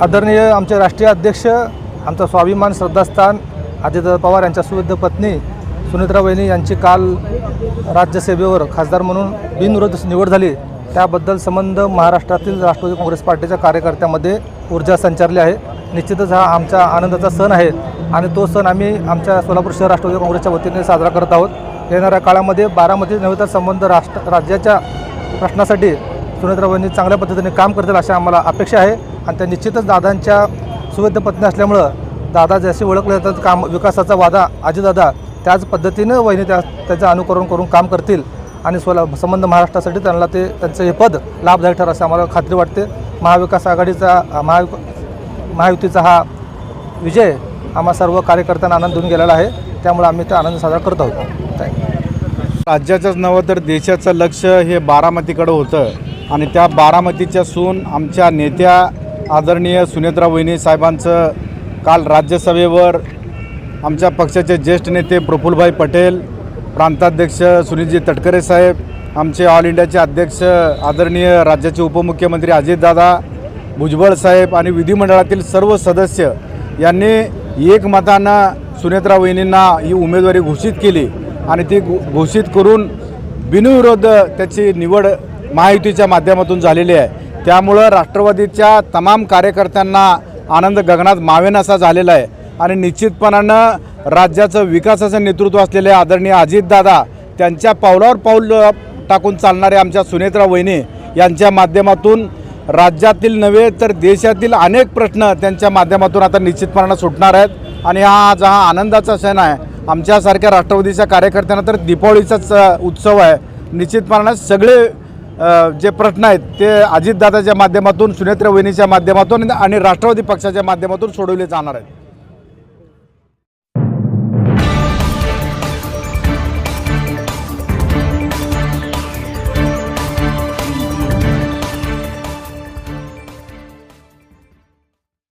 आदरणीय आमचे राष्ट्रीय अध्यक्ष आमचा स्वाभिमान श्रद्धास्थान आदित्य पवार यांच्या सुविध पत्नी सुनित्रा वहिनी यांची काल राज्यसेवेवर खासदार म्हणून बिनविरोध निवड झाली. त्याबद्दल संबंध महाराष्ट्रातील राष्ट्रवादी काँग्रेस पार्टीच्या कार्यकर्त्यामध्ये ऊर्जा संचारली आहे. निश्चितच हा आमच्या आनंदाचा सण आहे आणि तो सण आम्ही आमच्या सोलापूर शहर राष्ट्रवादी काँग्रेसच्या वतीने साजरा करत आहोत. येणाऱ्या काळामध्ये बारामती नव्हे तर संबंध राष्ट्र राज्याच्या प्रश्नासाठी सुनेत्राबाईंनी चांगल्या पद्धतीने काम करतील अशी आम्हाला अपेक्षा आहे. आणि त्या निश्चितच दादांच्या सुवेद्य पत्नी असल्यामुळं दादा जसे ओळखले जातात काम विकासाचा वादा आजीदादा त्याच पद्धतीनं वहिनी त्या त्याचं अनुकरण करून काम करतील. आणि सोला संबंध महाराष्ट्रासाठी त्यांना ते त्यांचं हे पद लाभदायक ठरेल असं आम्हाला खात्री वाटते. महाविकास आघाडीचा महाविक महायुतीचा हा विजय आम्हा सर्व कार्यकर्त्यांना आनंद देऊन गेलेला आहे. त्यामुळे आम्ही ते आनंद साजरा करत आहोत. आहे. राज्याचंच नव्हं तर देशाचं लक्ष हे बारामतीकडं होतं. आणि त्या बारामतीच्या सून आमच्या नेत्या आदरणीय सुनेत्रा वहिनी साहेबांचं काल राज्यसभेवर आमच्या पक्षाचे ज्येष्ठ नेते प्रफुल्लभाई पटेल प्रांताध्यक्ष सुनीलजी तटकरे साहेब आमचे ऑल इंडियाचे अध्यक्ष आदरणीय राज्याचे उपमुख्यमंत्री अजितदादा भुजबळ साहेब आणि विधिमंडळातील सर्व सदस्य यांनी एकमतानं सुनेत्रा वहिनींना ही उमेदवारी घोषित केली. आणि ती घो- घोषित करून बिनविरोध त्याची निवड महायुतीच्या माध्यमातून झालेली आहे. त्यामुळं राष्ट्रवादीच्या तमाम कार्यकर्त्यांना आनंद गगनात मावेनासा झालेला आहे. आणि निश्चितपणानं राज्याचं विकासाचं नेतृत्व असलेले आदरणीय अजितदादा त्यांच्या पावलावर पाऊल टाकून चालणारे आमच्या सुनेत्रा वहिनी यांच्या माध्यमातून राज्यातील नव्हे तर देशातील अनेक प्रश्न त्यांच्या माध्यमातून आता निश्चितपणानं सुटणार आहेत. आणि हा आज हा आनंदाचा सण आहे आमच्यासारख्या राष्ट्रवादीच्या कार्यकर्त्यांना तर दीपावलीचाच उत्सव आहे. निश्चितपणानं सगळे जे प्रश्न आहेत ते अजितदादाच्या माध्यमातून सुनेत्र वहिनीच्या माध्यमातून आणि राष्ट्रवादी पक्षाच्या माध्यमातून सोडवले जाणार आहेत.